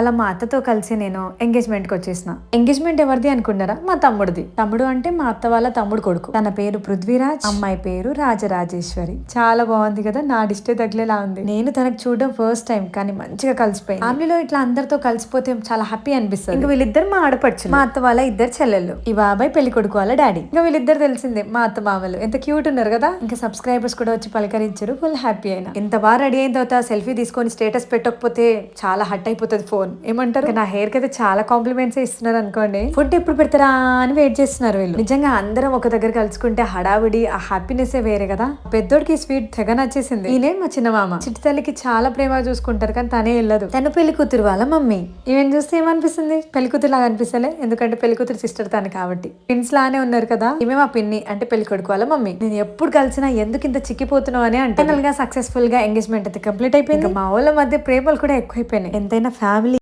అలా మా అత్తతో కలిసి నేను ఎంగేజ్మెంట్కి వచ్చేసిన. ఎంగేజ్మెంట్ ఎవరిది అనుకున్నారా? మా తమ్ముడిది. తమ్ముడు అంటే మా అత్త వాళ్ళ తమ్ముడు కొడుకు. తన పేరు పృథ్వీరాజ్. అమ్మాయి పేరు రాజరాజేశ్వరి. చాలా బాగుంది కదా నా డిస్టే తగిలేలా ఉంది. నేను తనకు చూడడం ఫస్ట్ టైం కానీ మంచిగా కలిసిపోయి ఫ్యామిలీలో ఇట్లా అందరితో కలిసిపోతే చాలా హ్యాపీ అనిపిస్తుంది. ఇంకా వీళ్ళిద్దరు మా ఆడపడుచు మా అత్త వాళ్ళ ఇద్దరు చెల్లెళ్ళు. ఈ బాబాయ్ పెళ్ళి కొడుకు వాళ్ళ డాడీ. ఇంకా వీళ్ళిద్దరు తెలిసిందే మా అత్త మామలు. ఎంత క్యూట్ ఉన్నారు కదా. ఇంకా సబ్స్క్రైబర్స్ కూడా వచ్చి పలకరించారు ఫుల్ హ్యాపీ అయినా. ఎంత బాగా రెడీ అయిన తర్వాత సెల్ఫీ తీసుకొని స్టేటస్ పెట్టకపోతే చాలా హట్ అయిపోతుంది ఫోన్ ఏమంటారు? నా హెయిర్కి అయితే చాలా కాంప్లిమెంట్స్ ఇస్తున్నారు అనుకోండి. ఫుడ్ ఎప్పుడు పెడతారా అని వెయిట్ చేస్తున్నారు వీళ్ళు. నిజంగా అందరం ఒక దగ్గర కలుసుకుంటే హడావిడి ఆ హ్యాపీనెస్ వేరే కదా. పెద్దోడికి స్వీట్ తెగ నచ్చేసింది. ఈయనే మా చిన్న మామ? చిట్టి తల్లికి చాలా ప్రేమ చూసుకుంటారు కానీ తనే వెళ్ళదు. తన పెళ్ళి కూతురు వాళ్ళ మమ్మీ. ఈవెన్ చూస్తే ఏమనిపిస్తుంది? పెళ్ళి కూతురు లాగా అనిపిస్తలే? ఎందుకంటే పెళ్ళి కూతురు సిస్టర్ తను కాబట్టి. పిన్స్ లానే ఉన్నారు కదా. ఈమె మా పిన్ని అంటే పెళ్ళి కొడుకు వాళ్ళ మమ్మీ. నేను ఎప్పుడు కలిసినా ఎందుకు ఇంత చిక్కిపోతున్నావు అని అంటే సక్సెస్ఫుల్గా ఎంగేజ్మెంట్ అయితే కంప్లీట్ అయిపోయింది. మా వాళ్ళ మధ్య ప్రేమలు కూడా ఎక్కువైపోయినాయి. ఎంతైనా ఫ్యామిలీ